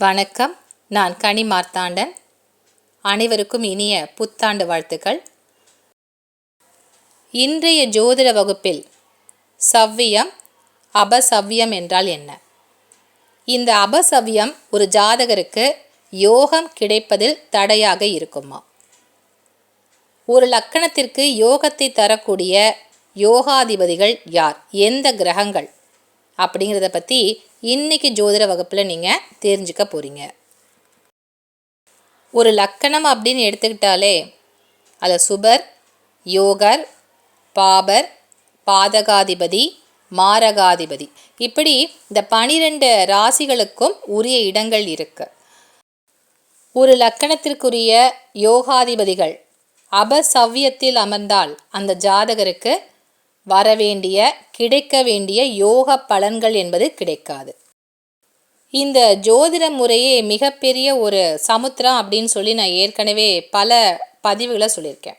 வணக்கம். நான் கனி மார்த்தாண்டன். அனைவருக்கும் இனிய புத்தாண்டு வாழ்த்துக்கள். இன்றைய ஜோதிட வகுப்பில் சவ்வியம் அபசவ்யம் என்றால் என்ன? இந்த அபசவ்யம் ஒரு ஜாதகருக்கு யோகம் கிடைப்பதில் தடையாக இருக்குமா? ஒரு லக்கணத்திற்கு யோகத்தை தரக்கூடிய யோகாதிபதிகள் யார்? எந்த கிரகங்கள்? அப்படிங்கிறத பற்றி இன்னைக்கு ஜோதிட வகுப்பில் நீங்கள் தெரிஞ்சுக்க போகிறீங்க ஒரு லக்கணம் அப்படின்னு எடுத்துக்கிட்டாலே அதில் சுபர் யோகர் பாபர் பாதகாதிபதி மாரகாதிபதி. இப்படி இந்த பனிரெண்டு ராசிகளுக்கும் உரிய இடங்கள் இருக்கு. ஒரு லக்கணத்திற்குரிய யோகாதிபதிகள் அபசவ்யத்தில் அமர்ந்தால் அந்த ஜாதகருக்கு வரவேண்டிய கிடைக்க வேண்டிய யோக பலன்கள் என்பது கிடைக்காது. இந்த ஜோதிட முறையே மிகப்பெரிய ஒரு சமுத்திரம் அப்படின்னு சொல்லி நான் ஏற்கனவே பல பதிவுகளை சொல்லியிருக்கேன்.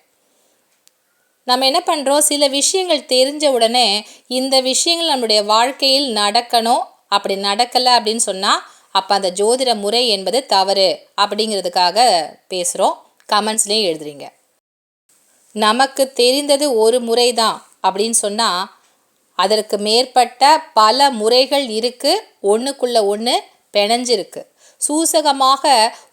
நம்ம என்ன பண்ணுறோம் சில விஷயங்கள் தெரிஞ்ச உடனே இந்த விஷயங்கள் நம்முடைய வாழ்க்கையில் நடக்கணும். அப்படி நடக்கலை அப்படின்னு சொன்னால் அப்போ அந்த ஜோதிட முறை என்பது தவறு அப்படிங்கிறதுக்காக பேசுகிறோம் கமெண்ட்ஸ்லேயும் எழுதுறீங்க. நமக்கு தெரிந்தது ஒரு முறை தான் அப்படின்னு சொன்னால் அதற்கு மேற்பட்ட பல முறைகள் இருக்குது ஒன்றுக்குள்ளே ஒன்று பிணைஞ்சிருக்கு. சூசகமாக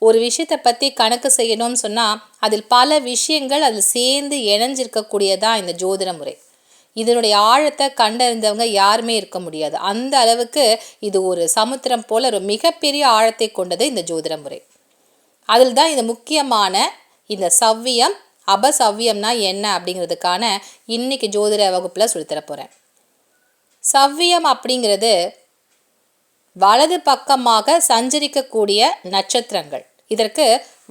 ஒரு விஷயத்தை பற்றி கணக்கு செய்யணும்னு சொன்னால் அதில் பல விஷயங்கள் அதில் சேர்ந்து இணைஞ்சிருக்கக்கூடியதான் இந்த ஜோதிட முறை. இதனுடைய ஆழத்தை கண்டறிந்தவங்க யாருமே இருக்க முடியாது. அந்த அளவுக்கு இது ஒரு சமுத்திரம் போல ஒரு மிகப்பெரிய ஆழத்தை கொண்டது இந்த ஜோதிட முறை. அதில் தான் இந்த முக்கியமான இந்த சவ்வியம் அபசவ்யம்னா என்ன அப்படிங்கிறதுக்கான இன்னைக்கு ஜோதிட வகுப்பில் சொல்லித்தர போகிறேன் சவ்வியம் அப்படிங்கிறது வலது பக்கமாக சஞ்சரிக்கக்கூடிய நட்சத்திரங்கள். இதற்கு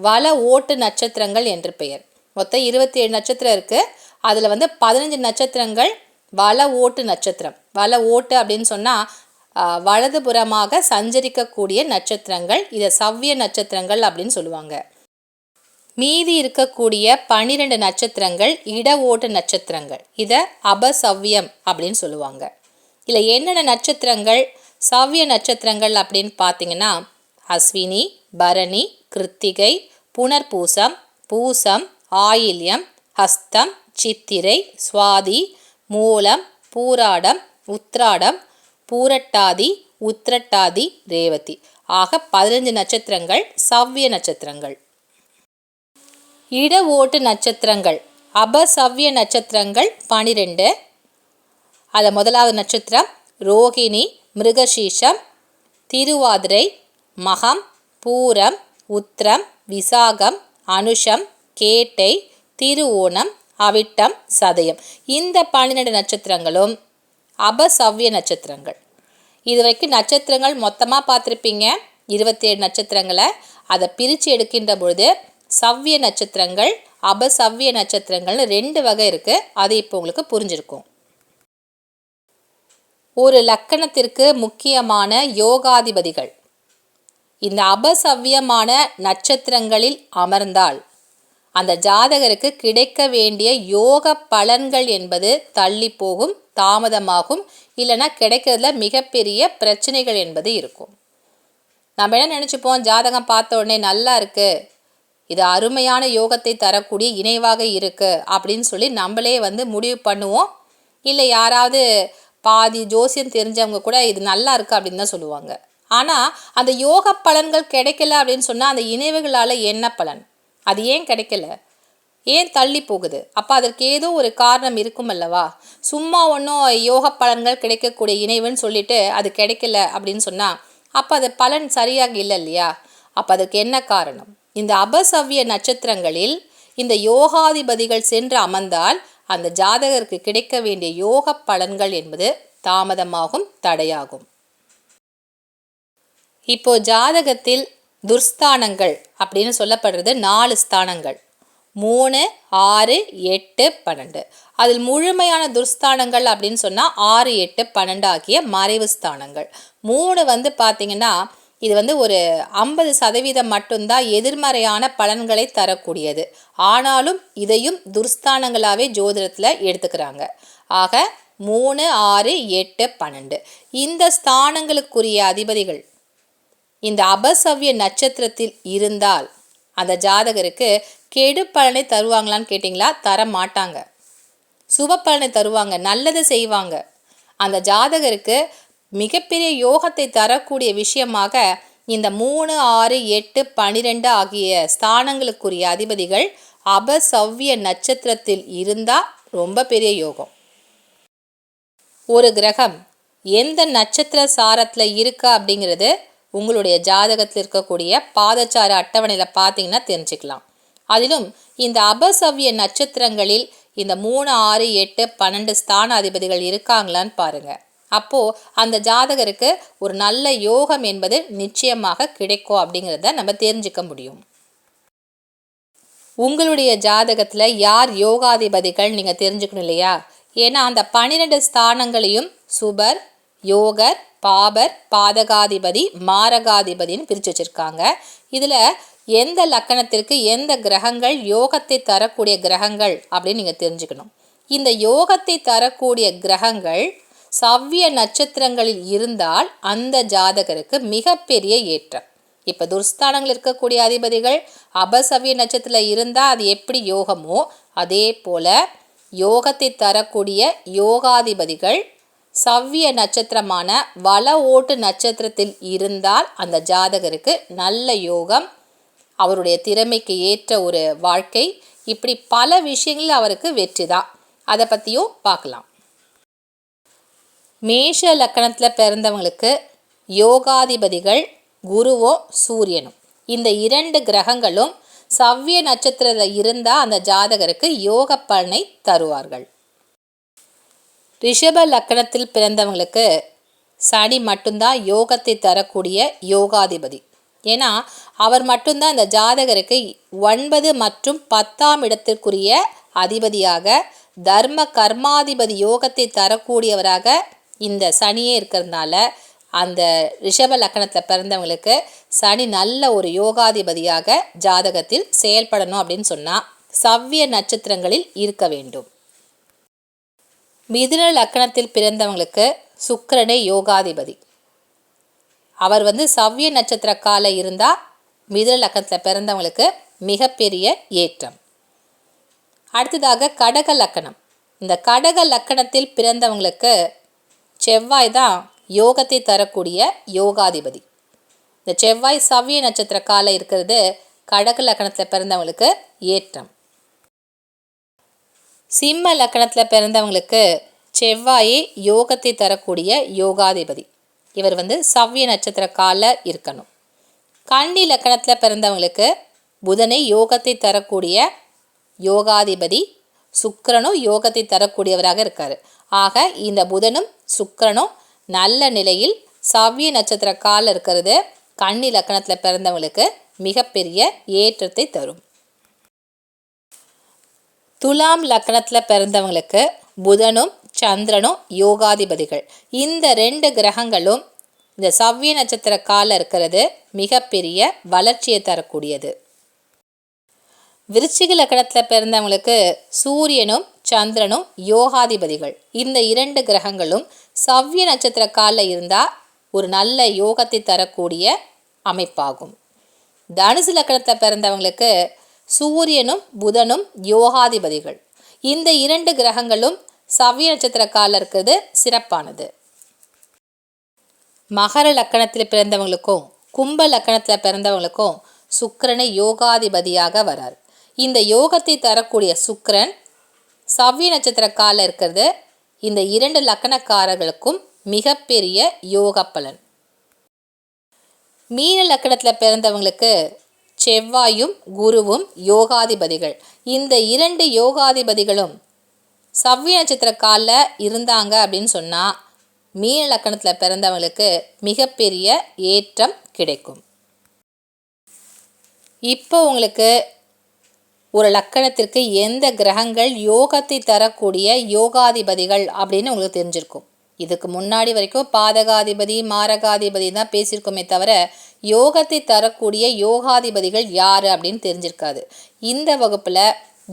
வல ஓட்டு நட்சத்திரங்கள் என்று பெயர். மொத்தம் இருபத்தி ஏழு நட்சத்திரம் இருக்குது அதில் வந்து பதினஞ்சு நட்சத்திரங்கள் வல ஓட்டு நட்சத்திரம். வல ஓட்டு அப்படின்னு சொன்னால் வலதுபுறமாக சஞ்சரிக்கக்கூடிய நட்சத்திரங்கள் இதை சவ்விய நட்சத்திரங்கள் அப்படின்னு சொல்லுவாங்க. மீதி இருக்கக்கூடிய பன்னிரெண்டு நட்சத்திரங்கள் இட ஓட்டு நட்சத்திரங்கள். இதை அபசவ்யம் அப்படின்னு சொல்லுவாங்க. இல்லை என்னென்ன நட்சத்திரங்கள் சவ்ய நட்சத்திரங்கள் அப்படின்னு பார்த்தீங்கன்னா அஸ்வினி பரணி கிருத்திகை புனர்பூசம் பூசம் ஆயில்யம் ஹஸ்தம் சித்திரை சுவாதி மூலம் பூராடம் உத்ராடம் பூரட்டாதி உத்திரட்டாதி ரேவதி. ஆக பதினஞ்சு நட்சத்திரங்கள் சவ்ய நட்சத்திரங்கள். இட ஓட்டு நட்சத்திரங்கள் அபசவ்ய நட்சத்திரங்கள் பனிரெண்டு. அதில் முதலாவது நட்சத்திரம் ரோகிணி மிருகசீஷம் திருவாதிரை மகம் பூரம் உத்திரம் விசாகம் அனுஷம் கேட்டை திருவோணம் அவிட்டம் சதயம். இந்த பன்னிரெண்டு நட்சத்திரங்களும் அபசவ்ய நட்சத்திரங்கள். இது வரைக்கும் நட்சத்திரங்கள் மொத்தமாக பார்த்துருப்பீங்க. இருபத்தேழு நட்சத்திரங்களை அதை பிரித்து எடுக்கின்ற பொழுது சவ்ய நட்சத்திரங்கள் அபசவ்ய நட்சத்திரங்கள்னு ரெண்டு வகை இருக்குது அது இப்போ உங்களுக்கு புரிஞ்சிருக்கும். ஒரு லக்கணத்திற்கு முக்கியமான யோகாதிபதிகள். இந்த அபசவ்யமான நட்சத்திரங்களில் அமர்ந்தால் அந்த ஜாதகருக்கு கிடைக்க வேண்டிய யோக பலன்கள் என்பது தள்ளி போகும் தாமதமாகும் இல்லைன்னா கிடைக்கிறதுல மிகப்பெரிய பிரச்சனைகள் என்பது இருக்கும். நம்ம என்ன நினச்சிப்போம்? ஜாதகம் பார்த்த உடனே நல்லா இருக்குது இது அருமையான யோகத்தை தரக்கூடிய இணைவாக இருக்குது அப்படின்னு சொல்லி நம்மளே வந்து முடிவு பண்ணுவோம். இல்லை யாராவது பாதி ஜோசியம் தெரிஞ்சவங்க கூட இது நல்லா இருக்குது அப்படின்னு தான் சொல்லுவாங்க. ஆனால் அந்த யோக பலன்கள் கிடைக்கல அப்படின்னு சொன்னால் அந்த இணைவுகளால் என்ன பலன்? அது ஏன் கிடைக்கல? ஏன் தள்ளி போகுது? அப்போ அதற்கு ஏதோ ஒரு காரணம் இருக்கும் அல்லவா? சும்மா ஒன்றும் யோக பலன்கள் கிடைக்கக்கூடிய இணைவுன்னு சொல்லிட்டு அது கிடைக்கல அப்படின்னு சொன்னால் அப்போ அது பலன் சரியாக இல்லை இல்லையா? அப்போ அதுக்கு என்ன காரணம்? இந்த அபசவ்ய நட்சத்திரங்களில் இந்த யோகாதிபதிகள் சென்று அமர்ந்தால் அந்த ஜாதகருக்கு கிடைக்க வேண்டிய யோக பலன்கள் என்பது தாமதமாகும் தடையாகும். இப்போ ஜாதகத்தில் துர்ஸ்தானங்கள் அப்படின்னு சொல்லப்படுறது நாலு ஸ்தானங்கள். மூணு ஆறு எட்டு பன்னெண்டு. அதில் முழுமையான துர்ஸ்தானங்கள் அப்படின்னு சொன்னால் ஆறு எட்டு பன்னெண்டு ஆகிய மறைவு ஸ்தானங்கள். மூணு வந்து பார்த்திங்கன்னா இது வந்து ஒரு ஐம்பது சதவீதம் மட்டும்தான் எதிர்மறையான பலன்களை தரக்கூடியது. ஆனாலும் இதையும் துர்ஸ்தானங்களாகவே ஜோதிடத்தில் எடுத்துக்கிறாங்க. ஆக மூணு ஆறு எட்டு பன்னெண்டு. இந்த ஸ்தானங்களுக்குரிய அதிபதிகள் இந்த அபசவ்ய நட்சத்திரத்தில் இருந்தால் அந்த ஜாதகருக்கு கெடு பலனை தருவாங்களான்னு கேட்டிங்களா? தர மாட்டாங்க சுப பலனை தருவாங்க. நல்லதை செய்வாங்க. அந்த ஜாதகருக்கு மிகப்பெரிய யோகத்தை தரக்கூடிய விஷயமாக இந்த மூணு ஆறு எட்டு பனிரெண்டு ஆகிய ஸ்தானங்களுக்குரிய அதிபதிகள் அபசவ்ய நட்சத்திரத்தில் இருந்தால் ரொம்ப பெரிய யோகம். ஒரு கிரகம் எந்த நட்சத்திர சாரத்தில் இருக்கா அப்படிங்கிறது உங்களுடைய ஜாதகத்தில் இருக்கக்கூடிய பாதச்சார அட்டவணையில் பார்த்தீங்கன்னா தெரிஞ்சுக்கலாம். அதிலும் இந்த அபசவ்ய நட்சத்திரங்களில் இந்த மூணு ஆறு எட்டு பன்னெண்டு ஸ்தான அதிபதிகள் இருக்காங்களான்னு பாருங்கள் அப்போது அந்த ஜாதகருக்கு ஒரு நல்ல யோகம் என்பது நிச்சயமாக கிடைக்கும் அப்படிங்கிறத நம்ம தெரிஞ்சுக்க முடியும். உங்களுடைய ஜாதகத்தில் யார் யோகாதிபதிகள் நீங்கள் தெரிஞ்சுக்கணும் இல்லையா? ஏன்னா அந்த பன்னிரெண்டு ஸ்தானங்களையும் சுபர் யோகர் பாபர் பாதகாதிபதி மாரகாதிபதின்னு பிரித்து வச்சுருக்காங்க. இதில் எந்த லக்கணத்திற்கு எந்த கிரகங்கள் யோகத்தை தரக்கூடிய கிரகங்கள் அப்படின்னு நீங்கள் தெரிஞ்சுக்கணும். இந்த யோகத்தை தரக்கூடிய கிரகங்கள் சவ்ய நட்சத்திரங்களில் இருந்தால் அந்த ஜாதகருக்கு மிகப்பெரிய ஏற்றம். இப்போ துர்ஸ்தானங்கள் இருக்கக்கூடிய அதிபதிகள் அபசவ்ய நட்சத்திரத்தில் இருந்தால் அது எப்படி யோகமோ அதே போல் யோகத்தை தரக்கூடிய யோகாதிபதிகள் சவ்ய நட்சத்திரமான வள ஓட்டு நட்சத்திரத்தில் இருந்தால் அந்த ஜாதகருக்கு நல்ல யோகம் அவருடைய திறமைக்கு ஏற்ற ஒரு வாழ்க்கை இப்படி பல விஷயங்களில் அவருக்கு வெற்றி தான் அதை பற்றியும் பார்க்கலாம். மேஷ லக்கணத்தில் பிறந்தவங்களுக்கு யோகாதிபதிகள் குருவோ சூரியனும். இந்த இரண்டு கிரகங்களும் சவ்ய நட்சத்திரத்தில் இருந்தால் அந்த ஜாதகருக்கு யோக பலனை தருவார்கள். ரிஷப லக்கணத்தில் பிறந்தவங்களுக்கு சனி மட்டும்தான் யோகத்தை தரக்கூடிய யோகாதிபதி. ஏன்னா அவர் மட்டும்தான் இந்த ஜாதகருக்கு ஒன்பது மற்றும் பத்தாம் இடத்திற்குரிய அதிபதியாக தர்ம கர்மாதிபதி யோகத்தை தரக்கூடியவராக இந்த சனியே இருக்கிறதுனால அந்த ரிஷப லக்கணத்தில் பிறந்தவங்களுக்கு சனி நல்ல ஒரு யோகாதிபதியாக ஜாதகத்தில் செயல்படணும் அப்படின்னு சொன்னால் சவ்ய நட்சத்திரங்களில் இருக்க வேண்டும். மிதுன லக்கணத்தில் பிறந்தவங்களுக்கு சுக்கரனே யோகாதிபதி. அவர் வந்து சவ்ய நட்சத்திர கால இருந்தால் மிதுன லக்கணத்தில் பிறந்தவங்களுக்கு மிகப்பெரிய ஏற்றம். அடுத்ததாக கடக லக்கணம். இந்த கடக லக்கணத்தில் பிறந்தவங்களுக்கு செவ்வாய் தான் யோகத்தை தரக்கூடிய யோகாதிபதி. இந்த செவ்வாய் சவ்ய நட்சத்திர காலம் இருக்கிறது கடக லக்கணத்தில் பிறந்தவங்களுக்கு ஏற்றம். சிம்ம லக்கணத்தில் பிறந்தவங்களுக்கு செவ்வாயே யோகத்தை தரக்கூடிய யோகாதிபதி. இவர் வந்து சவ்ய நட்சத்திர கால இருக்கணும். கன்னி லக்கணத்தில் பிறந்தவங்களுக்கு புதனை யோகத்தை தரக்கூடிய யோகாதிபதி சுக்கரனும் யோகத்தை தரக்கூடியவராக இருக்கார். ஆக இந்த புதனும் சுக்கரனும் நல்ல நிலையில் சவ்ய நட்சத்திர கால இருக்கிறது. கன்னி லக்கணத்தில் பிறந்தவங்களுக்கு மிகப்பெரிய ஏற்றத்தை தரும். துலாம் லக்கணத்தில் பிறந்தவங்களுக்கு புதனும் சந்திரனும் யோகாதிபதிகள். இந்த ரெண்டு கிரகங்களும் இந்த சவ்ய நட்சத்திர கால இருக்கிறது மிகப்பெரிய வளர்ச்சியை தரக்கூடியது. விருச்சிக லக்கணத்தில் பிறந்தவங்களுக்கு சூரியனும் சந்திரனும் யோகாதிபதிகள். இந்த இரண்டு கிரகங்களும் சவ்ய நட்சத்திர காலில் இருந்தால் ஒரு நல்ல யோகத்தை தரக்கூடிய அமைப்பாகும். தனுசு லக்கணத்தில் பிறந்தவங்களுக்கு சூரியனும் புதனும் யோகாதிபதிகள். இந்த இரண்டு கிரகங்களும் சவ்ய நட்சத்திர காலில் இருக்கிறது சிறப்பானது. மகர லக்கணத்தில் பிறந்தவங்களுக்கும் கும்ப லக்கணத்தில் பிறந்தவங்களுக்கும் சுக்கரனை யோகாதிபதியாக வரார். இந்த யோகத்தை தரக்கூடிய சுக்கரன் சவ்விய நட்சத்திர காலில் இருக்கிறது. இந்த இரண்டு லக்கணக்காரர்களுக்கும் மிகப்பெரிய யோக பலன். மீன லக்கணத்தில் பிறந்தவங்களுக்கு செவ்வாயும் குருவும் யோகாதிபதிகள். இந்த இரண்டு யோகாதிபதிகளும் சவ்விய நட்சத்திர காலில் இருந்தாங்க அப்படின்னு சொன்னால் மீன லக்கணத்தில் பிறந்தவங்களுக்கு மிகப்பெரிய ஏற்றம் கிடைக்கும். இப்போ உங்களுக்கு ஒரு லக்கணத்திற்கு எந்த கிரகங்கள் யோகத்தை தரக்கூடிய யோகாதிபதிகள் அப்படின்னு உங்களுக்கு தெரிஞ்சிருக்கும். இதுக்கு முன்னாடி வரைக்கும் பாதகாதிபதி மாரகாதிபதி தான் பேசியிருக்கோமே தவிர யோகத்தை தரக்கூடிய யோகாதிபதிகள் யார் அப்படின்னு தெரிஞ்சிருக்காது. இந்த வகுப்பில்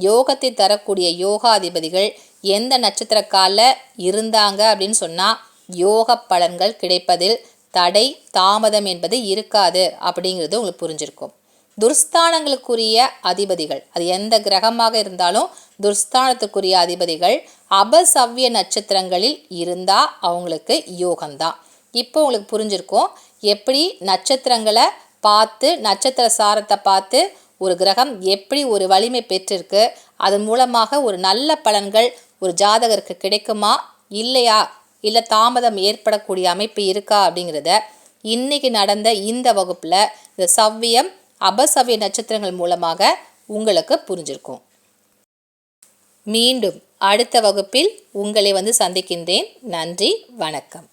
யோகத்தை தரக்கூடிய யோகாதிபதிகள் எந்த நட்சத்திர காலில் இருந்தாங்க அப்படின்னு சொன்னால் யோக பலன்கள் கிடைப்பதில் தடை தாமதம் என்பது இருக்காது அப்படிங்கிறது உங்களுக்கு புரிஞ்சிருக்கும். துர்ஸ்தானங்களுக்குரிய அதிபதிகள். அது எந்த கிரகமாக இருந்தாலும் துர்ஸ்தானத்துக்குரிய அதிபதிகள் அபசவ்ய நட்சத்திரங்களில் இருந்தால் அவங்களுக்கு யோகம்தான். இப்போ உங்களுக்கு புரிஞ்சிருக்கும். எப்படி நட்சத்திரங்களை பார்த்து நட்சத்திர சாரத்தை பார்த்து ஒரு கிரகம் எப்படி ஒரு வலிமை பெற்றிருக்கு அதன் மூலமாக ஒரு நல்ல பலன்கள் ஒரு ஜாதகருக்கு கிடைக்குமா இல்லையா இல்லை தாமதம் ஏற்படக்கூடிய அமைப்பு இருக்கா அப்படிங்கிறத இன்றைக்கி நடந்த இந்த வகுப்பில் இந்த சவ்வியம் அபசவ்ய நட்சத்திரங்கள் மூலமாக உங்களுக்கு புரிஞ்சிருக்கும். மீண்டும் அடுத்த வகுப்பில் உங்களை வந்து சந்திக்கின்றேன். நன்றி வணக்கம்.